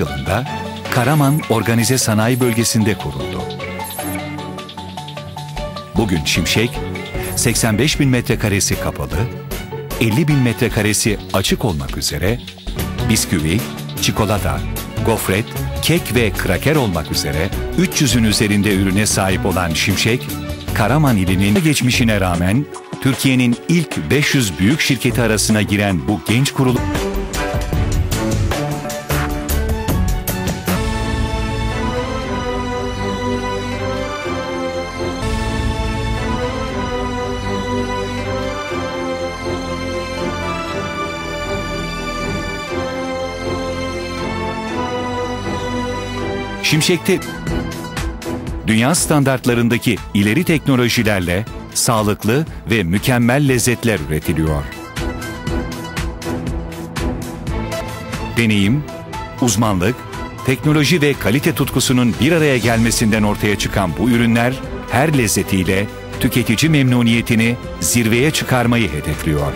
yılında Karaman Organize Sanayi Bölgesi'nde kuruldu. Bugün Şimşek, 85 bin metrekaresi kapalı, 50 bin metrekaresi açık olmak üzere bisküvi, çikolata, gofret, kek ve kraker olmak üzere 300'ün üzerinde ürüne sahip olan Şimşek, Karaman ilinin geçmişine rağmen Türkiye'nin ilk 500 büyük şirketi arasına giren bu genç kurulu Şimşek'te dünya standartlarındaki ileri teknolojilerle sağlıklı ve mükemmel lezzetler üretiliyor. Deneyim, uzmanlık, teknoloji ve kalite tutkusunun bir araya gelmesinden ortaya çıkan bu ürünler her lezzetiyle tüketici memnuniyetini zirveye çıkarmayı hedefliyor.